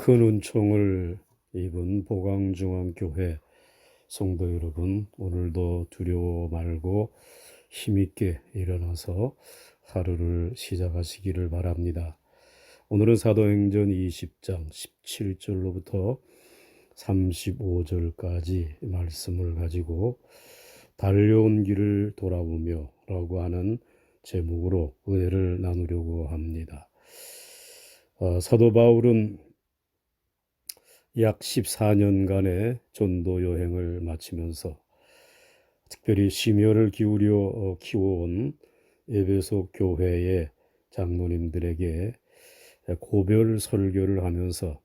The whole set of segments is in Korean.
큰 은총을 입은 보강중앙교회 성도 여러분, 오늘도 두려워 말고 힘있게 일어나서 하루를 시작하시기를 바랍니다. 오늘은 사도행전 20장 17절로부터 35절까지 말씀을 가지고 달려온 길을 돌아보며 라고 하는 제목으로 은혜를 나누려고 합니다. 어, 사도 바울은 약 14년간의 전도 여행을 마치면서 특별히 심혈을 기울여 어, 키워온 에베소 교회의 장로님들에게 고별 설교를 하면서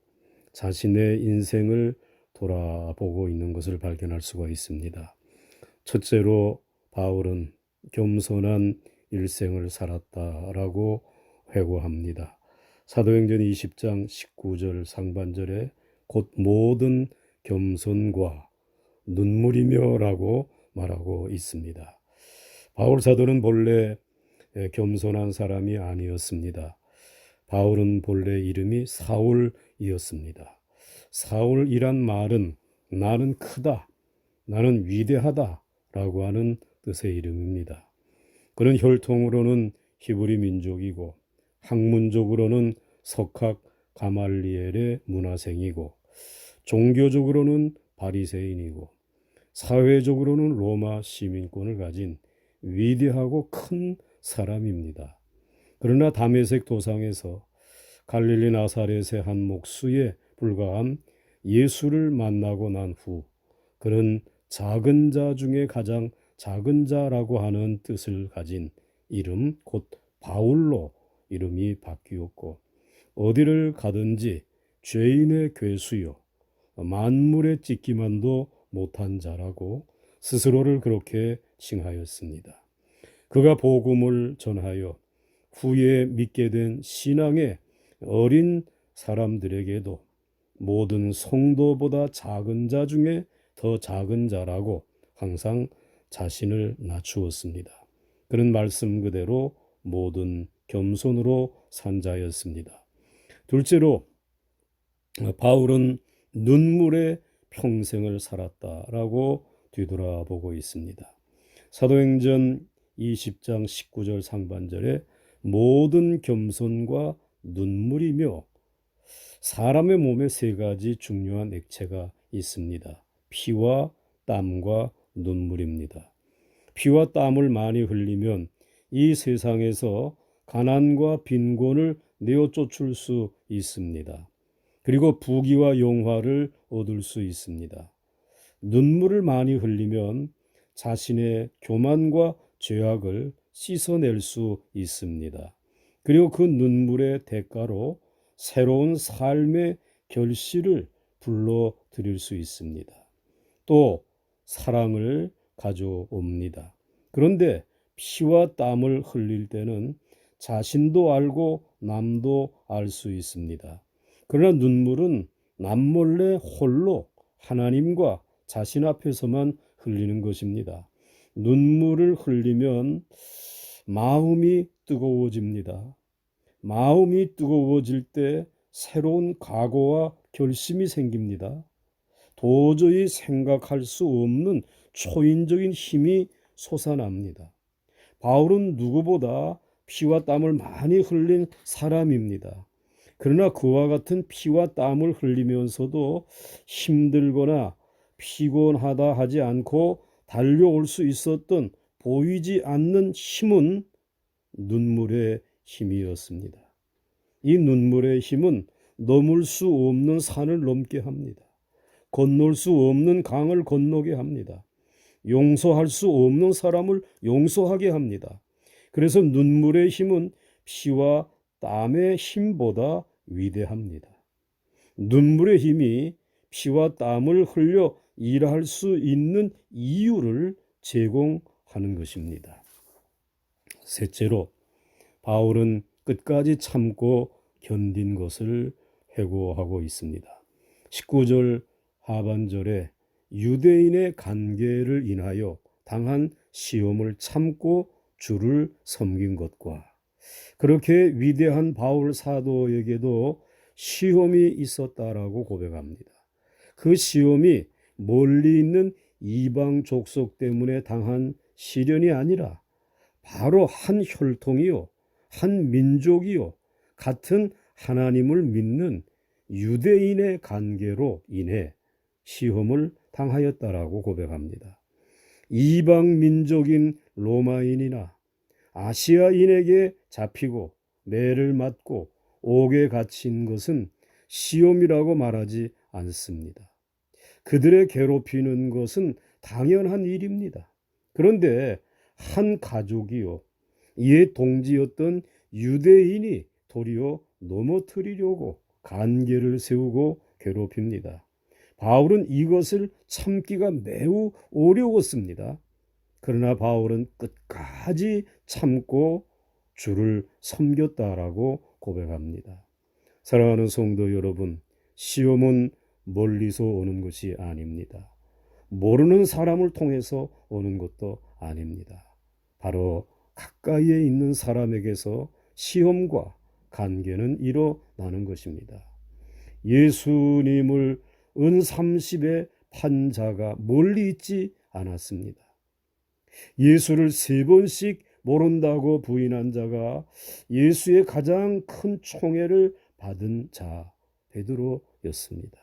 자신의 인생을 돌아보고 있는 것을 발견할 수가 있습니다. 첫째로 바울은 겸손한 일생을 살았다라고 회고합니다. 사도행전 20장 19절 상반절에 곧 모든 겸손과 눈물이며라고 말하고 있습니다. 바울 사도는 본래 겸손한 사람이 아니었습니다. 바울은 본래 이름이 사울이었습니다. 사울이란 말은 나는 크다, 나는 위대하다 라고 하는 뜻의 이름입니다. 그는 혈통으로는 히브리 민족이고 학문적으로는 석학 가말리엘의 문화생이고 종교적으로는 바리새인이고 사회적으로는 로마 시민권을 가진 위대하고 큰 사람입니다. 그러나 담에색 도상에서 갈릴리 나사렛의 한 목수에 불과한 예수를 만나고 난 후 그는 작은 자 중에 가장 작은 자라고 하는 뜻을 가진 이름 곧 바울로 이름이 바뀌었고 어디를 가든지 죄인의 괴수요 만물의 찢기만도 못한 자라고 스스로를 그렇게 칭하였습니다. 그가 복음을 전하여 후에 믿게 된 신앙의 어린 사람들에게도 모든 성도보다 작은 자 중에 더 작은 자라고 항상 자신을 낮추었습니다. 그런 말씀 그대로 모든 겸손으로 산 자였습니다. 둘째로 바울은 눈물의 평생을 살았다라고 뒤돌아보고 있습니다. 사도행전 20장 19절 상반절에 모든 겸손과 눈물이며 사람의 몸에 세 가지 중요한 액체가 있습니다. 피와 땀과 눈물입니다. 피와 땀을 많이 흘리면 이 세상에서 가난과 빈곤을 내어 쫓을 수 있습니다. 그리고 부귀와 영화를 얻을 수 있습니다. 눈물을 많이 흘리면 자신의 교만과 죄악을 씻어낼 수 있습니다. 그리고 그 눈물의 대가로 새로운 삶의 결실을 불러 드릴 수 있습니다. 또 사랑을 가져옵니다. 그런데 피와 땀을 흘릴 때는 자신도 알고 남도 알 수 있습니다. 그러나 눈물은 남몰래 홀로 하나님과 자신 앞에서만 흘리는 것입니다. 눈물을 흘리면 마음이 뜨거워집니다. 마음이 뜨거워질 때 새로운 각오와 결심이 생깁니다. 도저히 생각할 수 없는 초인적인 힘이 솟아납니다. 바울은 누구보다 피와 땀을 많이 흘린 사람입니다. 그러나 그와 같은 피와 땀을 흘리면서도 힘들거나 피곤하다 하지 않고 달려올 수 있었던 보이지 않는 힘은 눈물의 힘이었습니다. 이 눈물의 힘은 넘을 수 없는 산을 넘게 합니다. 건널 수 없는 강을 건너게 합니다. 용서할 수 없는 사람을 용서하게 합니다. 그래서 눈물의 힘은 피와 땀의 힘보다 위대합니다. 눈물의 힘이 피와 땀을 흘려 일할 수 있는 이유를 제공하는 것입니다. 셋째로 바울은 끝까지 참고 견딘 것을 회고하고 있습니다. 19절 하반절에 유대인의 관계를 인하여 당한 시험을 참고 주를 섬긴 것과 그렇게 위대한 바울 사도에게도 시험이 있었다라고 고백합니다. 그 시험이 멀리 있는 이방 족속 때문에 당한 시련이 아니라 바로 한 혈통이요, 한 민족이요, 같은 하나님을 믿는 유대인의 관계로 인해 시험을 당하였다라고 고백합니다. 이방 민족인 로마인이나 아시아인에게 잡히고 매를 맞고 옥에 갇힌 것은 시험이라고 말하지 않습니다. 그들의 괴롭히는 것은 당연한 일입니다. 그런데 한 가족이요, 이에 동지였던 유대인이 도리어 넘어뜨리려고 관계를 세우고 괴롭힙니다. 바울은 이것을 참기가 매우 어려웠습니다. 그러나 바울은 끝까지 참고 주를 섬겼다라고 고백합니다. 사랑하는 성도 여러분, 시험은 멀리서 오는 것이 아닙니다. 모르는 사람을 통해서 오는 것도 아닙니다. 바로 가까이에 있는 사람에게서 시험과 관계는 일어나는 것입니다. 예수님을 은 30의 판자가 멀리 있지 않았습니다. 예수를 세 번씩 모른다고 부인한 자가 예수의 가장 큰 총애를 받은 자 베드로였습니다.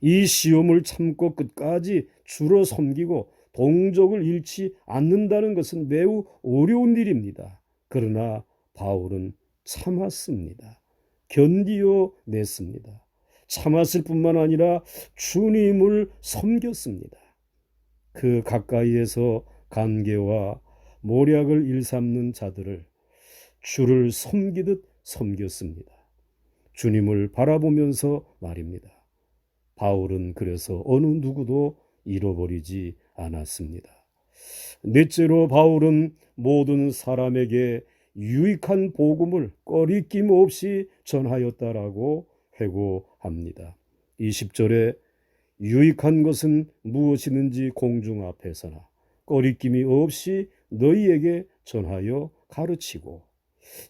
이 시험을 참고 끝까지 주로 섬기고 동족을 잃지 않는다는 것은 매우 어려운 일입니다. 그러나 바울은 참았습니다. 견디어 냈습니다. 참았을 뿐만 아니라 주님을 섬겼습니다. 그 가까이에서 관계와 모략을 일삼는 자들을 주를 섬기듯 섬겼습니다. 주님을 바라보면서 말입니다. 바울은 그래서 어느 누구도 잃어버리지 않았습니다. 넷째로 바울은 모든 사람에게 유익한 복음을 꺼리낌 없이 전하였다라고 회고합니다. 20절에 유익한 것은 무엇이든지 공중 앞에서나 꺼리낌이 없이 너희에게 전하여 가르치고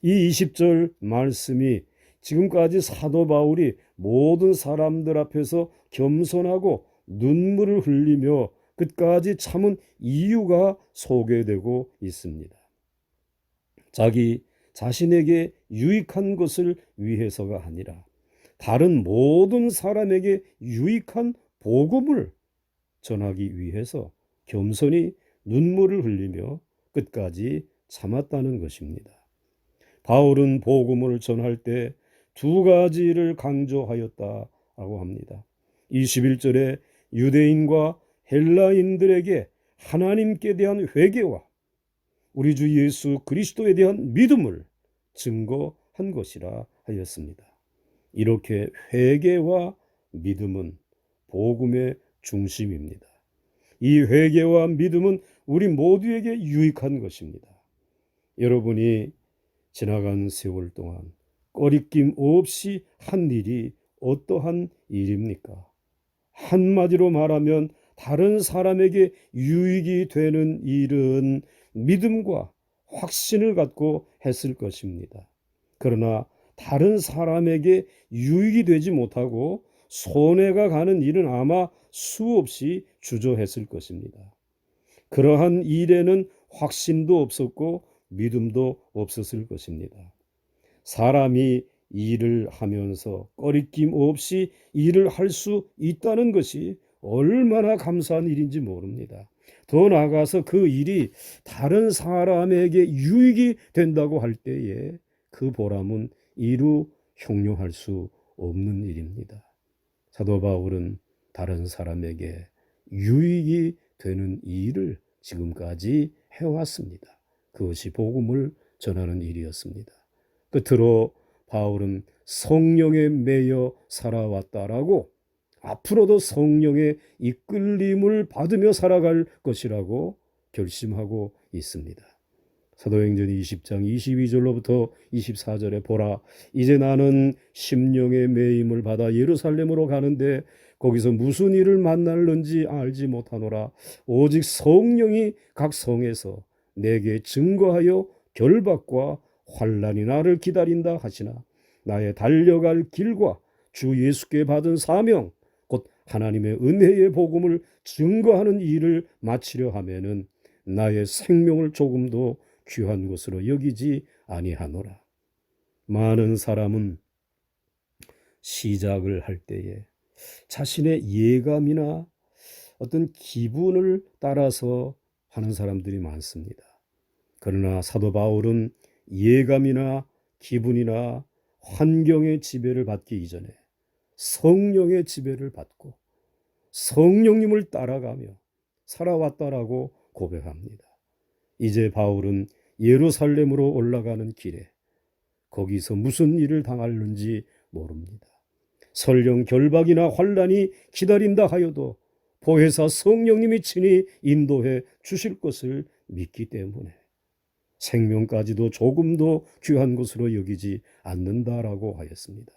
이 20절 말씀이 지금까지 사도 바울이 모든 사람들 앞에서 겸손하고 눈물을 흘리며 끝까지 참은 이유가 소개되고 있습니다. 자기 자신에게 유익한 것을 위해서가 아니라 다른 모든 사람에게 유익한 복음을 전하기 위해서 겸손히 눈물을 흘리며 끝까지 참았다는 것입니다. 바울은 복음을 전할 때 두 가지를 강조하였다라고 합니다. 21절에 유대인과 헬라인들에게 하나님께 대한 회개와 우리 주 예수 그리스도에 대한 믿음을 증거한 것이라 하였습니다. 이렇게 회개와 믿음은 복음의 중심입니다. 이 회개와 믿음은 우리 모두에게 유익한 것입니다. 여러분이 지나간 세월 동안 꺼리낌 없이 한 일이 어떠한 일입니까? 한마디로 말하면 다른 사람에게 유익이 되는 일은 믿음과 확신을 갖고 했을 것입니다. 그러나 다른 사람에게 유익이 되지 못하고 손해가 가는 일은 아마 수없이 주저했을 것입니다. 그러한 일에는 확신도 없었고 믿음도 없었을 것입니다. 사람이 일을 하면서 꺼리낌 없이 일을 할 수 있다는 것이 얼마나 감사한 일인지 모릅니다. 더 나아가서 그 일이 다른 사람에게 유익이 된다고 할 때에 그 보람은 이루 형용할 수 없는 일입니다. 사도 바울은 다른 사람에게 유익이 되는 일을 지금까지 해왔습니다. 그것이 복음을 전하는 일이었습니다. 끝으로 바울은 성령에 매여 살아왔다라고 앞으로도 성령의 이끌림을 받으며 살아갈 것이라고 결심하고 있습니다. 사도행전 20장 22절로부터 24절에 보라 이제 나는 심령의 매임을 받아 예루살렘으로 가는데 거기서 무슨 일을 만날는지 알지 못하노라 오직 성령이 각 성에서 내게 증거하여 결박과 환란이 나를 기다린다 하시나 나의 달려갈 길과 주 예수께 받은 사명, 곧 하나님의 은혜의 복음을 증거하는 일을 마치려 하면은 나의 생명을 조금도 귀한 것으로 여기지 아니하노라. 많은 사람은 시작을 할 때에 자신의 예감이나 어떤 기분을 따라서 하는 사람들이 많습니다. 그러나 사도 바울은 예감이나 기분이나 환경의 지배를 받기 이전에 성령의 지배를 받고 성령님을 따라가며 살아왔다라고 고백합니다. 이제 바울은 예루살렘으로 올라가는 길에 거기서 무슨 일을 당할는지 모릅니다. 설령 결박이나 환란이 기다린다 하여도 보혜사 성령님이 친히 인도해 주실 것을 믿기 때문에 생명까지도 조금도 귀한 것으로 여기지 않는다라고 하였습니다.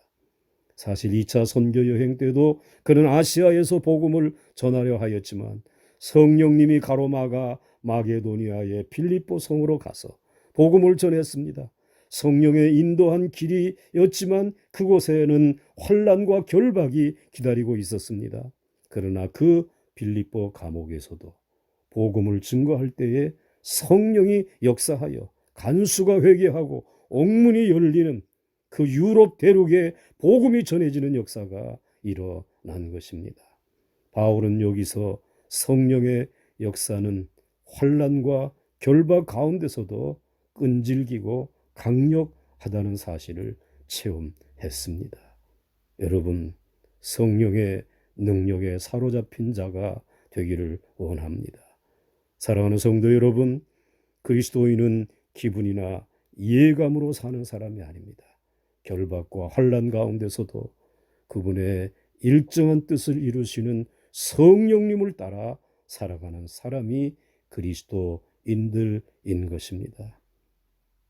사실 2차 선교 여행 때도 그는 아시아에서 복음을 전하려 하였지만 성령님이 가로막아 마게도니아의 빌립보 성으로 가서 복음을 전했습니다. 성령의 인도한 길이었지만 그곳에는 환란과 결박이 기다리고 있었습니다. 그러나 그 빌립보 감옥에서도 복음을 증거할 때에 성령이 역사하여 간수가 회개하고 옥문이 열리는 그 유럽 대륙에 복음이 전해지는 역사가 일어난 것입니다. 바울은 여기서 성령의 역사는 환란과 결박 가운데서도 끈질기고 강력하다는 사실을 체험했습니다. 여러분, 성령의 능력에 사로잡힌 자가 되기를 원합니다. 사랑하는 성도 여러분, 그리스도인은 기분이나 예감으로 사는 사람이 아닙니다. 결박과 환란 가운데서도 그분의 일정한 뜻을 이루시는 성령님을 따라 살아가는 사람이 그리스도인들인 것입니다.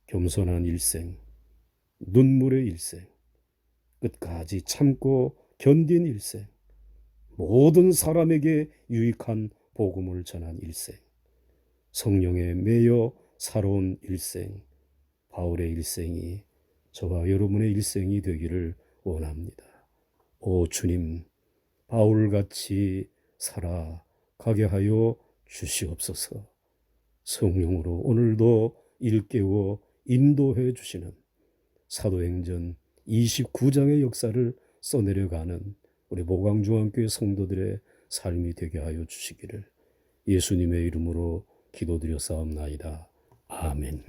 겸손한 일생, 눈물의 일생, 끝까지 참고 견딘 일생, 모든 사람에게 유익한 복음을 전한 일생, 성령에 매여 살아온 일생, 바울의 일생이 저와 여러분의 일생이 되기를 원합니다. 오 주님, 바울같이 살아가게 하여 주시옵소서. 성령으로 오늘도 일깨워 인도해 주시는 사도행전 29장의 역사를 써내려가는 우리 모강중앙교회 성도들의 삶이 되게 하여 주시기를 예수님의 이름으로 기도드려 싸움나이다. 아멘.